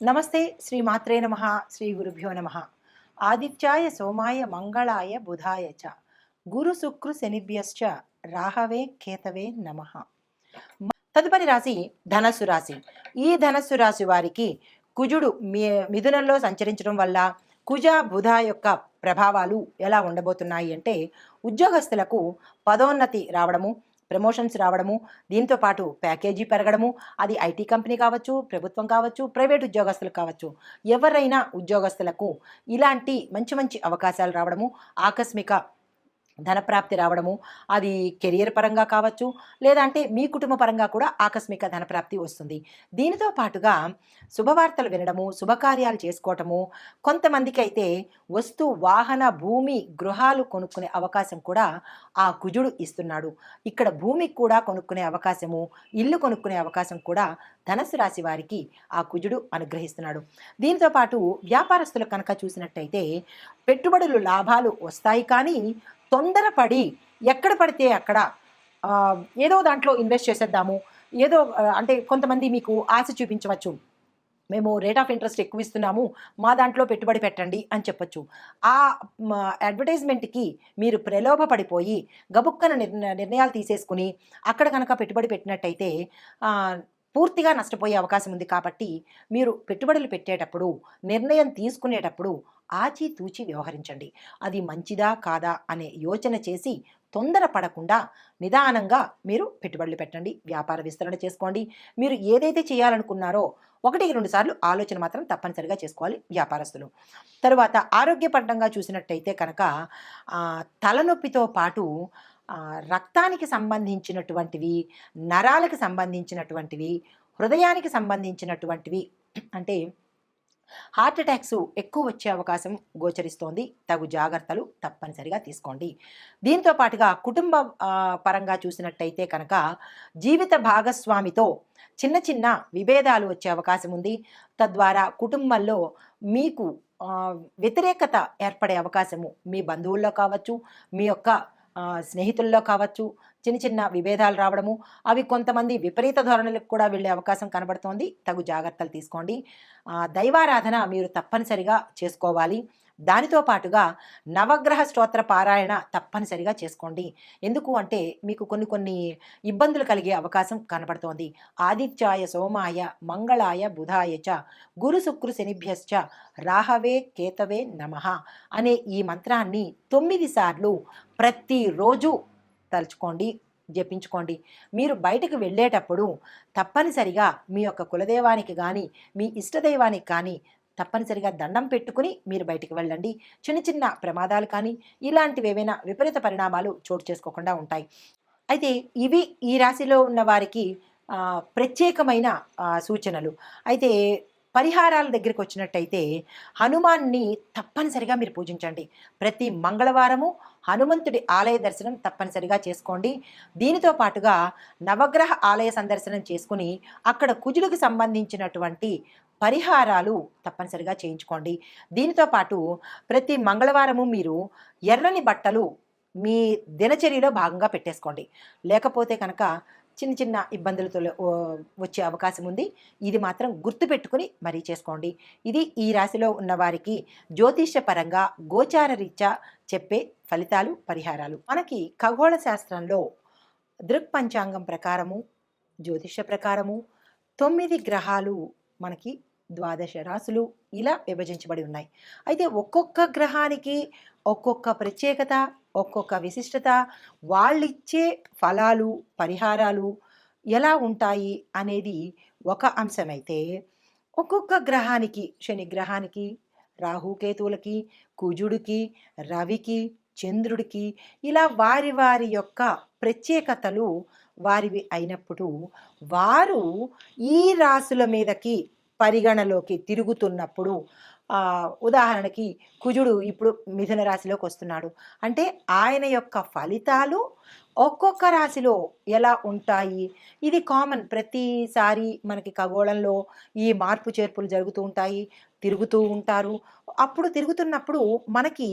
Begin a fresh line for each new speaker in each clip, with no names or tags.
నమస్తే శ్రీ మాత్రే నమ శ్రీ గురుభ్యో నమ. ఆదిత్యాయ సోమాయ మంగళాయ బుధాయ చ. గురు శుక్రు శనిభ్యశ్చ. రాహవే కేతవే నమ. తదుపరి రాశి ధనస్సు రాశి. ఈ ధనస్సు రాశి వారికి కుజుడు మిథునంలో సంచరించడం వల్ల కుజ బుధ యొక్క ప్రభావాలు ఎలా ఉండబోతున్నాయి అంటే ఉద్యోగస్తులకు పదోన్నతి రావడము ప్రమోషన్స్ రావడము దీంతో పాటు ప్యాకేజీ పెరగడము అది ఐటీ కంపెనీ కావచ్చు ప్రభుత్వం కావచ్చు ప్రైవేట్ ఉద్యోగస్తులు కావచ్చు. ఎవరైనా ఉద్యోగస్తులకు ఇలాంటి మంచి మంచి అవకాశాలు రావడము ఆకస్మిక ధనప్రాప్తి రావడము అది కెరియర్ పరంగా కావచ్చు లేదంటే మీ కుటుంబ పరంగా కూడా ఆకస్మిక ధనప్రాప్తి వస్తుంది. దీనితో పాటుగా శుభవార్తలు వినడము శుభకార్యాలు చేసుకోవటము కొంతమందికి అయితే వస్తు వాహన భూమి గృహాలు కొనుక్కునే అవకాశం కూడా ఆ కుజుడు ఇస్తున్నాడు. ఇక్కడ భూమికి కూడా కొనుక్కునే అవకాశము ఇల్లు కొనుక్కునే అవకాశం కూడా ధనస్సు రాశి వారికి ఆ కుజుడు అనుగ్రహిస్తున్నాడు. దీంతో పాటు వ్యాపారస్తులు కనుక చూసినట్టయితే పెట్టుబడులు లాభాలు వస్తాయి కానీ తొందరపడి ఎక్కడ పడితే అక్కడ ఏదో దాంట్లో ఇన్వెస్ట్ చేసేద్దాము. ఏదో అంటే కొంతమంది మీకు ఆశ చూపించవచ్చు. మేము రేట్ ఆఫ్ ఇంట్రెస్ట్ ఎక్కువ ఇస్తున్నాము మా దాంట్లో పెట్టుబడి పెట్టండి అని చెప్పొచ్చు. ఆ అడ్వర్టైజ్మెంట్కి మీరు ప్రలోభ పడిపోయి గబుక్కన నిర్ణ నిర్ణయాలు తీసేసుకుని అక్కడ కనుక పెట్టుబడి పెట్టినట్టయితే పూర్తిగా నష్టపోయే అవకాశం ఉంది కాబట్టి మీరు పెట్టుబడులు పెట్టేటప్పుడు నిర్ణయం తీసుకునేటప్పుడు ఆచితూచి వ్యవహరించండి. అది మంచిదా కాదా అనే యోచన చేసి తొందరపడకుండా నిదానంగా మీరు పెట్టుబడులు పెట్టండి. వ్యాపార విస్తరణ చేసుకోండి. మీరు ఏదైతే చేయాలనుకున్నారో ఒకటికి రెండు సార్లు ఆలోచన మాత్రం తప్పనిసరిగా చేసుకోవాలి వ్యాపారస్తులు. తరువాత ఆరోగ్యపరంగా చూసినట్టయితే కనుక తలనొప్పితో పాటు రక్తానికి సంబంధించినటువంటివి నరాలకు సంబంధించినటువంటివి హృదయానికి సంబంధించినటువంటివి అంటే హార్ట్ అటాక్స్ ఎక్కువ వచ్చే అవకాశం గోచరిస్తోంది. తగు జాగ్రత్తలు తప్పనిసరిగా తీసుకోండి. దీంతో పాటుగా కుటుంబ పరంగా చూసినట్టయితే కనుక జీవిత భాగస్వామితో చిన్న చిన్న విభేదాలు వచ్చే అవకాశం ఉంది. తద్వారా కుటుంబంలో మీకు వ్యతిరేకత ఏర్పడే అవకాశము మీ బంధువుల్లో కావచ్చు మీ యొక్క స్నేహితుల్లో కావచ్చు చిన్న చిన్న విభేదాలు రావడము అవి కొంతమంది విపరీత ధోరణులకు కూడా వెళ్ళే అవకాశం కనబడుతోంది. తగు జాగ్రత్తలు తీసుకోండి. దైవారాధన మీరు తప్పనిసరిగా చేసుకోవాలి. దానితో పాటుగా నవగ్రహ స్తోత్ర పారాయణ తప్పనిసరిగా చేసుకోండి. ఎందుకు అంటే మీకు కొన్ని కొన్ని ఇబ్బందులు కలిగే అవకాశం కనబడుతోంది. ఆదిత్యాయ సోమాయ మంగళాయ బుధాయ చ గురు శుక్రు శనిభ్యశ్చ రాహవే కేతవే నమః అనే ఈ మంత్రాన్ని తొమ్మిది సార్లు ప్రతిరోజు తలుచుకోండి జపించుకోండి. మీరు బయటకు వెళ్ళేటప్పుడు తప్పనిసరిగా మీ యొక్క కులదైవానికి కానీ మీ ఇష్టదైవానికి కానీ తప్పనిసరిగా దండం పెట్టుకుని మీరు బయటికి వెళ్ళండి. చిన్న చిన్న ప్రమాదాలు కానీ ఇలాంటివి ఏవైనా విపరీత పరిణామాలు చోటు చేసుకోకుండా ఉంటాయి. అయితే ఇవి ఈ రాశిలో ఉన్న వారికి ప్రత్యేకమైన సూచనలు. అయితే పరిహారాల దగ్గరికి వచ్చినట్టయితే హనుమాన్ని తప్పనిసరిగా మీరు పూజించండి. ప్రతి మంగళవారము హనుమంతుడి ఆలయ దర్శనం తప్పనిసరిగా చేసుకోండి. దీనితో పాటుగా నవగ్రహ ఆలయ సందర్శనం చేసుకుని అక్కడ కుజులకు సంబంధించినటువంటి పరిహారాలు తప్పనిసరిగా చేయించుకోండి. దీనితో పాటు ప్రతి మంగళవారము మీరు ఎర్రని బట్టలు మీ దినచర్యలో భాగంగా పెట్టేసుకోండి. లేకపోతే కనుక చిన్న చిన్న ఇబ్బందులతో వచ్చే అవకాశం ఉంది. ఇది మాత్రం గుర్తుపెట్టుకుని మరీ చేసుకోండి. ఇది ఈ రాశిలో ఉన్న వారికి జ్యోతిష్య పరంగా గోచార రీత్యా చెప్పే ఫలితాలు పరిహారాలు. మనకి ఖగోళ శాస్త్రంలో దృక్పంచాంగం ప్రకారము జ్యోతిష్య ప్రకారము తొమ్మిది గ్రహాలు మనకి ద్వాదశ రాశులు ఇలా విభజించబడి ఉన్నాయి. అయితే ఒక్కొక్క గ్రహానికి ఒక్కొక్క ప్రత్యేకత ఒక్కొక్క విశిష్టత వాళ్ళిచ్చే ఫలాలు పరిహారాలు ఎలా ఉంటాయి అనేది ఒక అంశమైతే ఒక్కొక్క గ్రహానికి శని గ్రహానికి రాహుకేతువులకి కుజుడికి రవికి చంద్రుడికి ఇలా వారి వారి యొక్క ప్రత్యేకతలు వారివి అయినప్పుడు వారు ఈ రాసుల మీదకి పరిగణలోకి తిరుగుతున్నప్పుడు ఉదాహరణకి కుజుడు ఇప్పుడు మిథున రాశిలోకి వస్తున్నాడు. అంటే ఆయన యొక్క ఫలితాలు ఒక్కొక్క రాశిలో ఎలా ఉంటాయి? ఇది కామన్. ప్రతిసారి మనకి ఖగోళంలో ఈ మార్పు చేర్పులు జరుగుతూ ఉంటాయి తిరుగుతూ ఉంటారు. అప్పుడు తిరుగుతున్నప్పుడు మనకి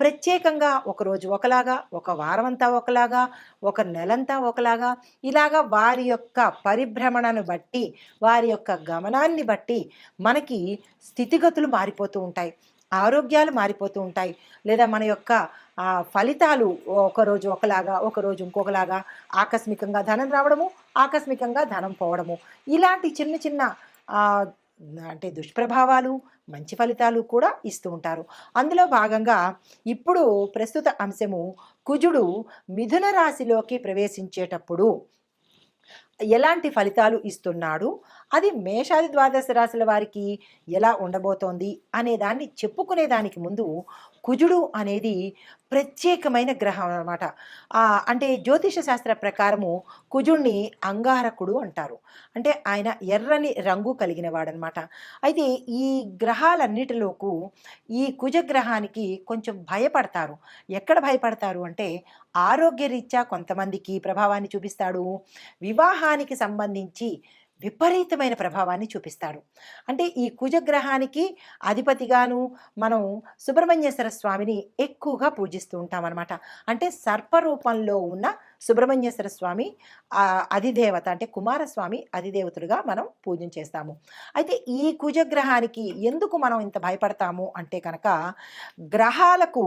ప్రత్యేకంగా ఒకరోజు ఒకలాగా ఒక వారం అంతా ఒకలాగా ఒక నెలంతా ఒకలాగా ఇలాగా వారి యొక్క పరిభ్రమణను బట్టి వారి యొక్క గమనాన్ని బట్టి మనకి స్థితిగతులు మారిపోతూ ఉంటాయి. ఆరోగ్యాలు మారిపోతూ ఉంటాయి. లేదా మన యొక్క ఫలితాలు ఒకరోజు ఒకలాగా ఒకరోజు ఇంకొకలాగా ఆకస్మికంగా ధనం రావడము ఆకస్మికంగా ధనం పోవడము. ఇలాంటి చిన్న చిన్న అంటే దుష్ప్రభావాలు మంచి ఫలితాలు కూడా ఇస్తూ ఉంటారు. అందులో భాగంగా ఇప్పుడు ప్రస్తుత అంశము కుజుడు మిథున రాశిలోకి ప్రవేశించేటప్పుడు ఎలాంటి ఫలితాలు ఇస్తున్నాడు? అది మేషాది ద్వాదశ రాశుల వారికి ఎలా ఉండబోతోంది అనే దాన్ని చెప్పుకునే దానికి ముందు కుజుడు అనేది ప్రత్యేకమైన గ్రహం అన్నమాట. అంటే జ్యోతిష శాస్త్ర ప్రకారము కుజుడిని అంగారకుడు అంటారు. అంటే ఆయన ఎర్రని రంగు కలిగిన వాడనమాట అయితే ఈ గ్రహాలన్నిటిలోకు ఈ కుజగ్రహానికి కొంచెం భయపడతారు. ఎక్కడ భయపడతారు అంటే ఆరోగ్యరీత్యా కొంతమందికి ప్రభావాన్ని చూపిస్తాడు. వివాహానికి సంబంధించి విపరీతమైన ప్రభావాన్ని చూపిస్తాడు. అంటే ఈ కుజగ్రహానికి అధిపతిగాను మనం సుబ్రహ్మణ్యేశ్వర స్వామిని ఎక్కువగా పూజిస్తూ ఉంటామన్నమాట. అంటే సర్పరూపంలో ఉన్న సుబ్రహ్మణ్యేశ్వర స్వామి అధిదేవత అంటే కుమారస్వామి అధిదేవతుడుగా మనం పూజ చేస్తాము. అయితే ఈ కుజగ్రహానికి ఎందుకు మనం ఇంత భయపడతాము అంటే కనుక గ్రహాలకు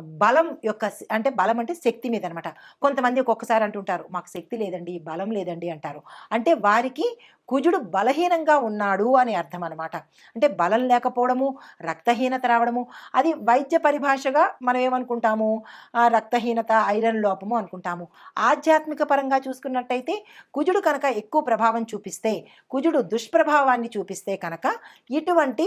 బలం యొక్క అంటే బలం అంటే శక్తి మీద అనమాట కొంతమంది ఒక్కొక్కసారి అంటుంటారు మాకు శక్తి లేదండి బలం లేదండి అంటారు. అంటే వారికి కుజుడు బలహీనంగా ఉన్నాడు అని అర్థం అనమాట అంటే బలం లేకపోవడము రక్తహీనత రావడము అది వైద్య పరిభాషగా మనం ఏమనుకుంటాము? ఆ, రక్తహీనత ఐరన్ లోపము అనుకుంటాము. ఆధ్యాత్మిక పరంగా చూసుకున్నట్టయితే కుజుడు కనుక ఎక్కువ ప్రభావం చూపిస్తే కుజుడు దుష్ప్రభావాన్ని చూపిస్తే కనుక ఇటువంటి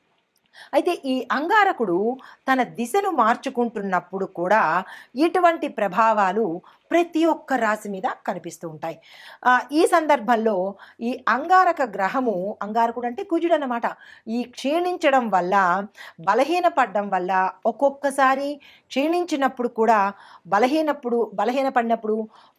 అయితే ఈ అంగారకుడు తన దిశను మార్చుకుంటున్నప్పుడు కూడా ఇటువంటి ప్రభావాలు ప్రతి ఒక్క రాశి మీద కనిపిస్తూ ఉంటాయి. ఈ సందర్భంలో ఈ అంగారక గ్రహము అంగారకుడు అంటే కుజుడు అన్నమాట. ఈ క్షీణించడం వల్ల బలహీనపడడం వల్ల ఒక్కొక్కసారి క్షీణించినప్పుడు కూడా బలహీనప్పుడు బలహీనపడినప్పుడు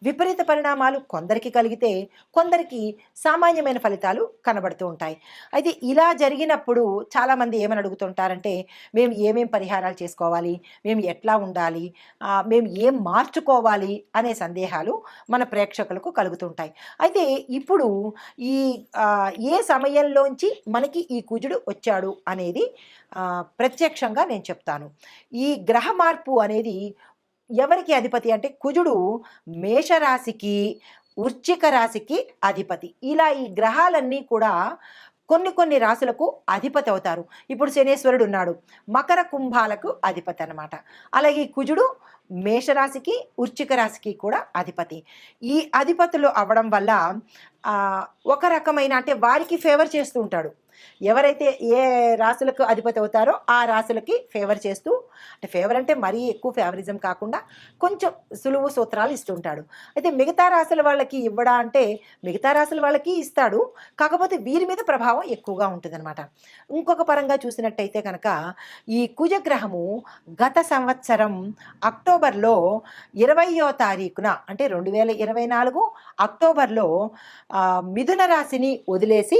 విపరీత పరిణామాలు కొందరికి కలిగితే కొందరికి సామాన్యమైన ఫలితాలు కనబడుతూ ఉంటాయి. అయితే ఇలా జరిగినప్పుడు చాలామంది ఏమని అడుగుతుంటారంటే మేము ఏమేం పరిహారాలు చేసుకోవాలి? మేము ఎట్లా ఉండాలి? మేము ఏం మార్చుకోవాలి? అనే సందేహాలు మన ప్రేక్షకులకు కలుగుతుంటాయి. అయితే ఇప్పుడు ఈ ఏ సమయంలోంచి మనకి ఈ కుజుడు వచ్చాడు అనేది ప్రత్యక్షంగా నేను చెప్తాను. ఈ గ్రహ మార్పు అనేది ఎవరికి అధిపతి అంటే కుజుడు మేషరాశికి వృశ్చిక రాశికి అధిపతి. ఇలా ఈ గ్రహాలన్నీ కూడా కొన్ని కొన్ని రాశులకు అధిపతి అవుతారు. ఇప్పుడు శనేశ్వరుడు ఉన్నాడు. మకర కుంభాలకు అధిపతి అన్నమాట. అలాగే ఈ కుజుడు మేషరాశికి ఉర్చిక రాశికి కూడా అధిపతి. ఈ అధిపతులు అవ్వడం వల్ల ఒక రకమైన అంటే వారికి ఫేవర్ చేస్తూ ఉంటాడు. ఎవరైతే ఏ రాశులకు అధిపతి అవుతారో ఆ రాశులకి ఫేవర్ చేస్తూ అంటే ఫేవర్ అంటే మరీ ఎక్కువ ఫేవరిజం కాకుండా కొంచెం సులువు సూత్రాలు ఇస్తుంటాడు. అయితే మిగతా రాశుల వాళ్ళకి ఇవ్వడా అంటే మిగతా రాశుల వాళ్ళకి ఇస్తాడు. కాకపోతే వీరి మీద ప్రభావం ఎక్కువగా ఉంటుందన్నమాట. ఇంకొక పరంగా చూసినట్టయితే కనుక ఈ కుజగ్రహము గత సంవత్సరం అక్టోబర్లో ఇరవయో తారీఖున అంటే రెండు వేల ఇరవై నాలుగు అక్టోబర్లో మిథున రాశిని వదిలేసి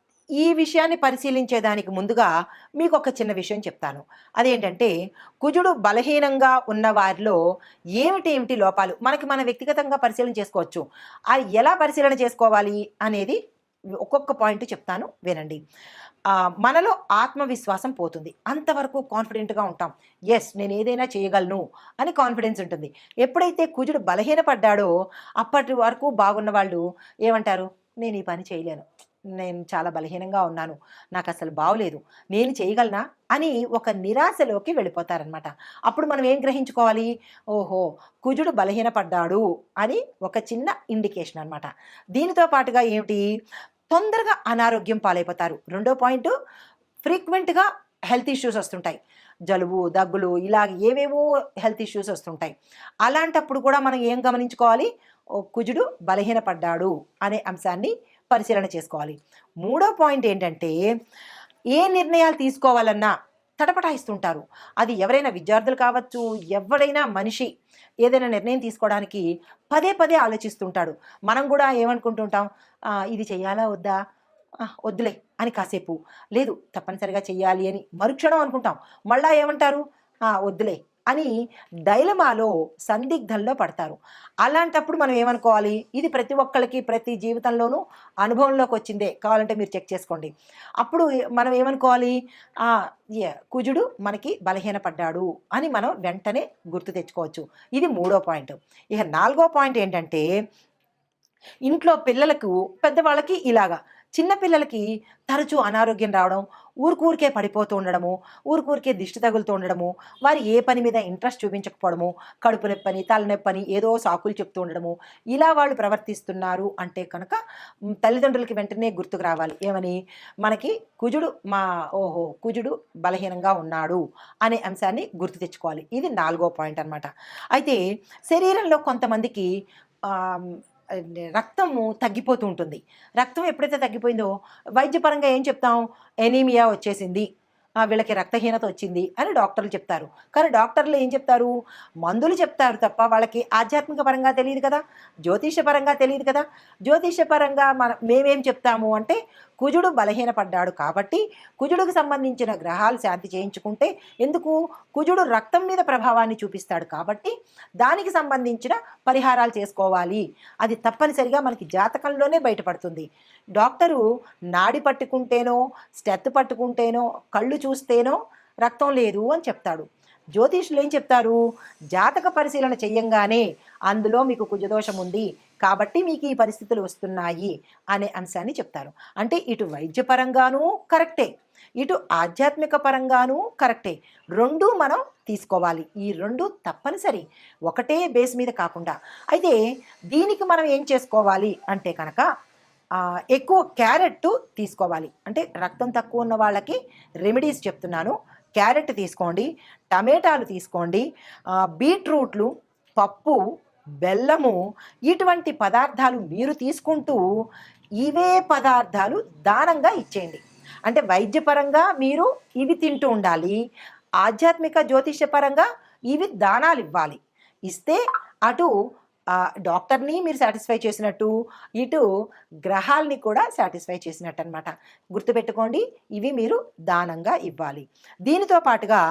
ఈ విషయాన్ని పరిశీలించేదానికి ముందుగా మీకు ఒక చిన్న విషయం చెప్తాను. అదేంటంటే కుజుడు బలహీనంగా ఉన్న వారిలో ఏమిటి ఏమిటి లోపాలు? మనకి మన వ్యక్తిగతంగా పరిశీలన చేసుకోవచ్చు. అది ఎలా పరిశీలన చేసుకోవాలి అనేది ఒక్కొక్క పాయింట్ చెప్తాను వినండి. మనలో ఆత్మవిశ్వాసం పోతుంది. అంతవరకు కాన్ఫిడెంట్గా ఉంటాం. ఎస్ నేను ఏదైనా చేయగలను అని కాన్ఫిడెన్స్ ఉంటుంది. ఎప్పుడైతే కుజుడు బలహీనపడ్డాడో అప్పటి వరకు బాగున్న వాళ్ళు ఏమంటారు? నేను ఈ పని చేయలేను. నేను చాలా బలహీనంగా ఉన్నాను నాకు అసలు బాగలేదు నేను చేయగలనా అని ఒక నిరాశలోకి వెళ్ళిపోతారనమాట. అప్పుడు మనం ఏం గ్రహించుకోవాలి? ఓహో కుజుడు బలహీనపడ్డాడు అని ఒక చిన్న ఇండికేషన్ అనమాట. దీనితో పాటుగా ఏమిటి? తొందరగా అనారోగ్యం పాలైపోతారు. రెండో పాయింట్ ఫ్రీక్వెంట్గా హెల్త్ ఇష్యూస్ వస్తుంటాయి. జలుబు దగ్గులు ఇలా ఏవేవో హెల్త్ ఇష్యూస్ వస్తుంటాయి. అలాంటప్పుడు కూడా మనం ఏం గమనించుకోవాలి? ఓ కుజుడు బలహీనపడ్డాడు అనే అంశాన్ని పరిశీలన చేసుకోవాలి. మూడో పాయింట్ ఏంటంటే ఏ నిర్ణయాలు తీసుకోవాలన్నా తటపటాయిస్తుంటారు. అది ఎవరైనా విద్యార్థులు కావచ్చు ఎవరైనా మనిషి ఏదైనా నిర్ణయం తీసుకోవడానికి పదే పదే ఆలోచిస్తుంటాడు. మనం కూడా ఏమనుకుంటుంటాం ఇది చేయాలా వద్దా? వద్దులే అని కాసేపు. లేదు తప్పనిసరిగా చెయ్యాలి అని మరుక్షణం అనుకుంటాం. మళ్ళా ఏమంటారు? వద్దులే అని డైలమాలో సందిగ్ధంలో పడతారు. అలాంటప్పుడు మనం ఏమనుకోవాలి? ఇది ప్రతి ఒక్కరికి ప్రతి జీవితంలోనూ అనుభవంలోకి వచ్చిందే కావాలంటే మీరు చెక్ చేసుకోండి. అప్పుడు మనం ఏమనుకోవాలి? కుజుడు మనకి బలహీనపడ్డాడు అని మనం వెంటనే గుర్తు తెచ్చుకోవచ్చు. ఇది మూడో పాయింట్. ఇక నాలుగో పాయింట్ ఏంటంటే ఇంట్లో పిల్లలకు పెద్దవాళ్ళకి ఇలాగా. చిన్నపిల్లలకి తరచూ అనారోగ్యం రావడం ఊరికూరికే పడిపోతూ ఉండడము ఊరికూరికే దిష్టి తగులుతూ ఉండడము వారు ఏ పని మీద ఇంట్రెస్ట్ చూపించకపోవడము కడుపు నొప్పని తలనొప్పని ఏదో సాకులు చెప్తూ ఉండడము ఇలా వాళ్ళు ప్రవర్తిస్తున్నారు అంటే కనుక తల్లిదండ్రులకి వెంటనే గుర్తుకు రావాలి. ఏమని? మనకి కుజుడు మా ఓహో కుజుడు బలహీనంగా ఉన్నాడు అనే అంశాన్ని గుర్తు తెచ్చుకోవాలి. ఇది నాలుగో పాయింట్ అన్నమాట. అయితే శరీరంలో కొంతమందికి రక్తము తగ్గిపోతూ ఉంటుంది. రక్తం ఎప్పుడైతే తగ్గిపోయిందో వైద్యపరంగా ఏం చెప్తాం? ఎనీమియా వచ్చేసింది. వీళ్ళకి రక్తహీనత వచ్చింది అని డాక్టర్లు చెప్తారు. కానీ డాక్టర్లు ఏం చెప్తారు? మందులు చెప్తారు తప్ప వాళ్ళకి ఆధ్యాత్మిక పరంగా తెలియదు కదా? జ్యోతిష పరంగా తెలియదు కదా? జ్యోతిష పరంగా మన మేమేం చెప్తాము అంటే కుజుడు బలహీనపడ్డాడు కాబట్టి కుజుడికి సంబంధించిన గ్రహాలు శాంతి చేయించుకుంటే ఎందుకు? కుజుడు రక్తం మీద ప్రభావాన్ని చూపిస్తాడు కాబట్టి దానికి సంబంధించిన పరిహారాలు చేసుకోవాలి. అది తప్పనిసరిగా మనకి జాతకంలోనే బయటపడుతుంది. డాక్టరు నాడి పట్టుకుంటేనో స్టెత్ పట్టుకుంటేనో కళ్ళు చూస్తేనో రక్తం లేదు అని చెప్తాడు. జ్యోతిష్యులు ఏం చెప్తారు? జాతక పరిశీలన చెయ్యంగానే అందులో మీకు కుజదోషం ఉంది. కాబట్టి మీకు ఈ పరిస్థితులు వస్తున్నాయి అనే అంశాన్ని చెప్తారు. అంటే ఇటు వైద్యపరంగానూ కరెక్టే ఇటు ఆధ్యాత్మిక పరంగానూ కరెక్టే. రెండు మనం తీసుకోవాలి. ఈ రెండు తప్పనిసరి. ఒకటే బేస్ మీద కాకుండా. అయితే దీనికి మనం ఏం చేసుకోవాలి అంటే కనుక ఎక్కువ క్యారెట్ తీసుకోవాలి. అంటే రక్తం తక్కువ ఉన్న వాళ్ళకి రెమెడీస్ చెప్తున్నాను. క్యారెట్ తీసుకోండి టమాటాలు తీసుకోండి బీట్రూట్లు పప్పు బెల్లము ఇటువంటి పదార్థాలు మీరు తీసుకుంటూ ఇవే పదార్థాలు దానంగా ఇచ్చేయండి. అంటే వైద్యపరంగా మీరు ఇవి తింటూ ఉండాలి. ఆధ్యాత్మిక జ్యోతిష్యపరంగా ఇవి దానాలు ఇవ్వాలి. ఇస్తే అటు డాక్టర్ని మీరు సాటిస్ఫై చేసినట్టు ఇటు గ్రహాల్ని కూడా సాటిస్ఫై చేసినట్టు అనమాట గుర్తుపెట్టుకోండి ఇవి మీరు దానంగా ఇవ్వాలి. దీనితో పాటుగా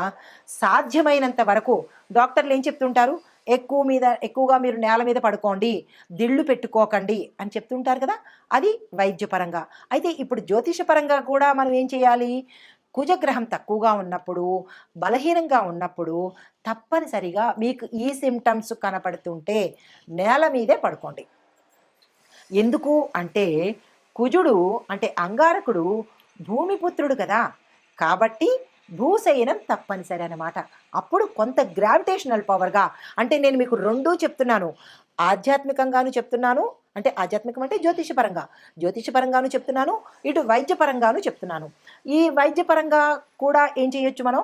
సాధ్యమైనంత వరకు డాక్టర్లు ఏం చెప్తుంటారు? ఎక్కువ మీద ఎక్కువగా మీరు నేల మీద పడుకోండి దిళ్ళు పెట్టుకోకండి అని చెప్తుంటారు కదా అది వైద్యపరంగా. అయితే ఇప్పుడు జ్యోతిషపరంగా కూడా మనం ఏం చేయాలి? కుజగ్రహం తక్కువగా ఉన్నప్పుడు బలహీనంగా ఉన్నప్పుడు తప్పనిసరిగా మీకు ఈ సిమ్టమ్స్ కనపడుతుంటే నేల మీదే పడుకోండి. ఎందుకు అంటే కుజుడు అంటే అంగారకుడు భూమిపుత్రుడు కదా కాబట్టి భూశయనం తప్పనిసరి అనమాట అప్పుడు కొంత గ్రావిటేషనల్ పవర్గా అంటే నేను మీకు రెండూ చెప్తున్నాను. ఆధ్యాత్మికంగాను చెప్తున్నాను అంటే ఆధ్యాత్మికం అంటే జ్యోతిషపరంగా జ్యోతిషపరంగాను చెప్తున్నాను ఇటు వైద్యపరంగాను చెప్తున్నాను. ఈ వైద్యపరంగా కూడా ఏం చేయొచ్చు మనం?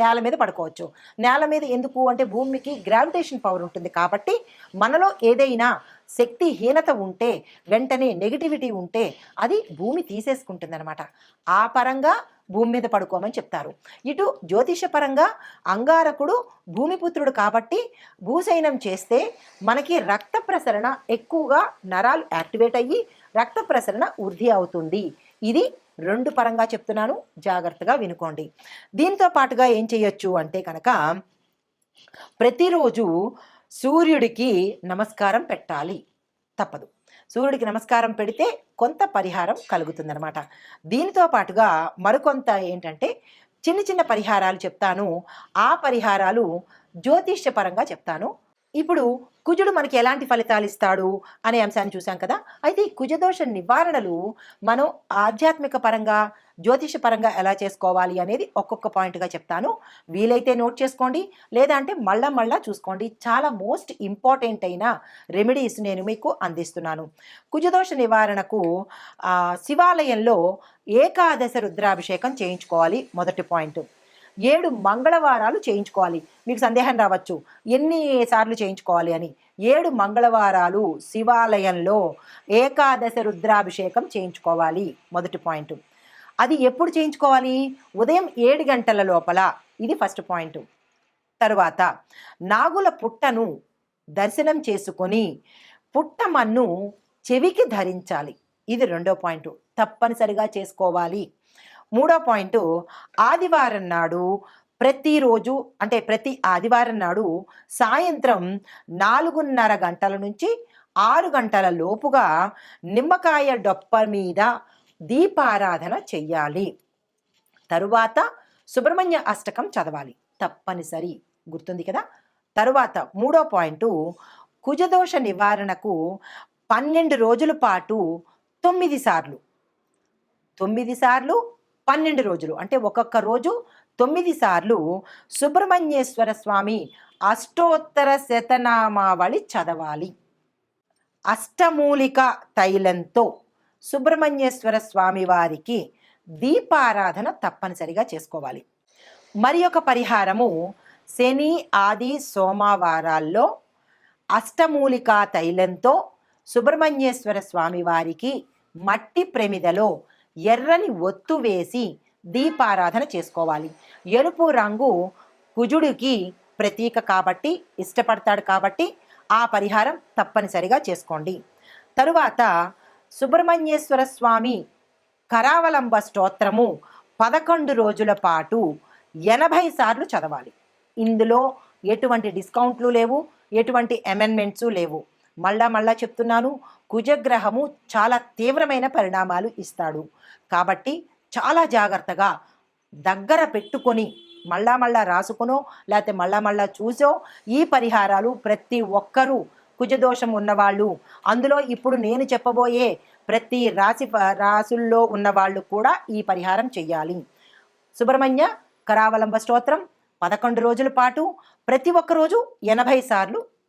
నేల మీద పడుకోవచ్చు. నేల మీద ఎందుకు? అంటే భూమికి గ్రావిటేషన్ పవర్ ఉంటుంది కాబట్టి మనలో ఏదైనా శక్తిహీనత ఉంటే వెంటనే నెగిటివిటీ ఉంటే అది భూమి తీసేసుకుంటుంది అనమాట ఆ పరంగా భూమి మీద పడుకోమని చెప్తారు. ఇటు జ్యోతిషపరంగా అంగారకుడు భూమిపుత్రుడు కాబట్టి భూశయనం చేస్తే మనకి రక్త ప్రసరణ ఎక్కువగా నరాలు యాక్టివేట్ అయ్యి రక్త ప్రసరణ వృద్ధి అవుతుంది. ఇది రెండు పరంగా చెప్తున్నాను. జాగ్రత్తగా వినుకోండి. దీంతో పాటుగా ఏం చేయొచ్చు అంటే కనుక ప్రతిరోజు సూర్యుడికి నమస్కారం పెట్టాలి. తప్పదు. సూర్యుడికి నమస్కారం పెడితే కొంత పరిహారం కలుగుతుందనమాట దీనితో పాటుగా మరికొంత ఏంటంటే చిన్న చిన్న పరిహారాలు చెప్తాను. ఆ పరిహారాలు జ్యోతిష్యపరంగా చెప్తాను. ఇప్పుడు కుజుడు మనకి ఎలాంటి ఫలితాలు ఇస్తాడు అనే అంశాన్ని చూసాం కదా. అయితే ఈ కుజదోష నివారణలు మనం ఆధ్యాత్మిక పరంగా జ్యోతిష పరంగా ఎలా చేసుకోవాలి అనేది ఒక్కొక్క పాయింట్గా చెప్తాను. వీలైతే నోట్ చేసుకోండి లేదా అంటే మళ్ళా మళ్ళా చూసుకోండి. చాలా మోస్ట్ ఇంపార్టెంట్ అయిన రెమెడీస్ నేను మీకు అందిస్తున్నాను. కుజదోష నివారణకు శివాలయంలో ఏకాదశ రుద్రాభిషేకం చేయించుకోవాలి. మొదటి పాయింట్ ఏడు మంగళవారాలు చేయించుకోవాలి. మీకు సందేహం రావచ్చు. ఎన్ని సార్లు చేయించుకోవాలి అని. ఏడు మంగళవారాలు శివాలయంలో ఏకాదశ రుద్రాభిషేకం చేయించుకోవాలి. మొదటి పాయింట్. అది ఎప్పుడు చేయించుకోవాలి? ఉదయం ఏడు గంటల లోపల. ఇది ఫస్ట్ పాయింట్. తరువాత నాగుల పుట్టను దర్శనం చేసుకొని పుట్టమన్ను చెవికి ధరించాలి. ఇది రెండో పాయింట్. తప్పనిసరిగా చేసుకోవాలి. మూడో పాయింట్ ఆదివారం నాడు ప్రతిరోజు అంటే ప్రతి ఆదివారం నాడు సాయంత్రం నాలుగున్నర గంటల నుంచి ఆరు గంటల లోపుగా నిమ్మకాయ డొప్ప మీద దీపారాధన చెయ్యాలి. తరువాత సుబ్రహ్మణ్య అష్టకం చదవాలి. తప్పనిసరి. గుర్తుంది కదా? తరువాత మూడో పాయింట్ కుజదోష నివారణకు పన్నెండు రోజుల పాటు తొమ్మిది సార్లు. తొమ్మిది సార్లు పన్నెండు రోజులు అంటే ఒక్కొక్క రోజు తొమ్మిది సార్లు సుబ్రహ్మణ్యేశ్వర స్వామి అష్టోత్తర శతనామావళి చదవాలి. అష్టమూలిక తైలంతో సుబ్రహ్మణ్యేశ్వర స్వామి వారికి దీపారాధన తప్పనిసరిగా చేసుకోవాలి. మరి ఒక పరిహారము శని ఆది సోమవారాల్లో అష్టమూలికా తైలంతో సుబ్రహ్మణ్యేశ్వర స్వామి వారికి మట్టి ప్రమిదలో ఎర్రని ఒత్తు వేసి దీపారాధన చేసుకోవాలి. ఎరుపు రంగు కుజుడికి ప్రతీక కాబట్టి ఇష్టపడతాడు కాబట్టి ఆ పరిహారం తప్పనిసరిగా చేసుకోండి. తరువాత సుబ్రహ్మణ్యేశ్వర స్వామి కరావలంబ స్తోత్రము పదకొండు రోజుల పాటు ఎనభై సార్లు చదవాలి. ఇందులో ఎటువంటి డిస్కౌంట్లు లేవు ఎటువంటి అమెండ్మెంట్స్ లేవు. మళ్ళా మళ్ళా చెప్తున్నాను కుజగ్రహము చాలా తీవ్రమైన పరిణామాలు ఇస్తాడు. కాబట్టి చాలా జాగ్రత్తగా దగ్గర పెట్టుకొని మళ్ళా మళ్ళా రాసుకునో లేకపోతే మళ్ళా మళ్ళా చూసో ఈ పరిహారాలు ప్రతి ఒక్కరూ కుజదోషం ఉన్నవాళ్ళు అందులో ఇప్పుడు నేను చెప్పబోయే ప్రతి రాశి రాసుల్లో ఉన్నవాళ్ళు కూడా ఈ పరిహారం చెయ్యాలి. సుబ్రహ్మణ్య కరావలంబ స్తోత్రం పదకొండు రోజుల పాటు ప్రతి ఒక్క రోజు ఎనభై సార్లు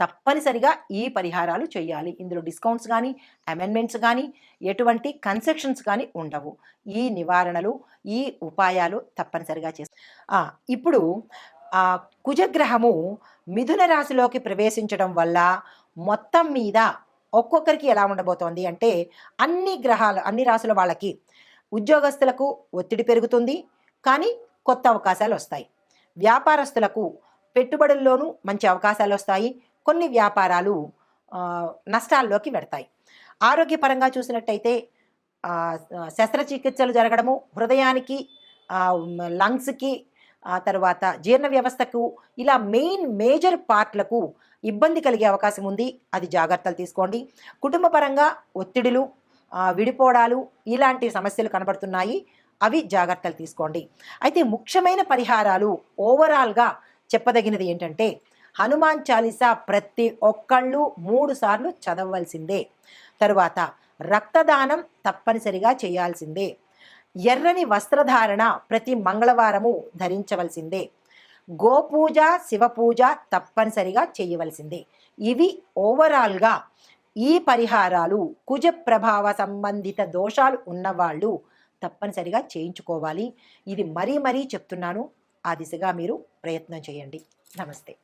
తప్పనిసరిగా ఈ పరిహారాలు చేయాలి. ఇందులో డిస్కౌంట్స్ కానీ అమెండ్మెంట్స్ కానీ ఎటువంటి కన్సెషన్స్ కానీ ఉండవు. ఈ నివారణలు ఈ ఉపాయాలు తప్పనిసరిగా చేస్తాయి ఇప్పుడు కుజగ్రహము మిథున రాశిలోకి ప్రవేశించడం వల్ల మొత్తం మీద ఒక్కొక్కరికి ఎలా ఉండబోతోంది అంటే అన్ని గ్రహాలు అన్ని రాసుల వాళ్ళకి ఉద్యోగస్తులకు ఒత్తిడి పెరుగుతుంది. కానీ కొత్త అవకాశాలు వస్తాయి. వ్యాపారస్తులకు పెట్టుబడుల్లోనూ మంచి అవకాశాలు వస్తాయి. కొన్ని వ్యాపారాలు నష్టాల్లోకి వెడతాయి. ఆరోగ్యపరంగా చూసినట్టయితే శస్త్రచికిత్సలు జరగడము హృదయానికి లంగ్స్కి ఆ తర్వాత జీర్ణ వ్యవస్థకు ఇలా మెయిన్ మేజర్ పార్ట్లకు ఇబ్బంది కలిగే అవకాశం ఉంది. అది జాగ్రత్తలు తీసుకోండి. కుటుంబపరంగా ఒత్తిడులు విడిపోవడాలు ఇలాంటి సమస్యలు కనబడుతున్నాయి. అవి జాగ్రత్తలు తీసుకోండి. అయితే ముఖ్యమైన పరిహారాలు ఓవరాల్గా చెప్పదగినది ఏంటంటే హనుమాన్ చాలీసా ప్రతి ఒక్కళ్ళు మూడు సార్లు చదవవలసిందే. తరువాత రక్తదానం తప్పనిసరిగా చేయాల్సిందే. ఎర్రని వస్త్రధారణ ప్రతి మంగళవారము ధరించవలసిందే. గోపూజ శివపూజ తప్పనిసరిగా చేయవలసిందే. ఇవి ఓవరాల్గా ఈ పరిహారాలు కుజ ప్రభావ సంబంధిత దోషాలు ఉన్నవాళ్ళు తప్పనిసరిగా చేయించుకోవాలి. ఇది మరీ మరీ చెప్తున్నాను. ఆ దిశగా మీరు ప్రయత్నం చేయండి. నమస్తే.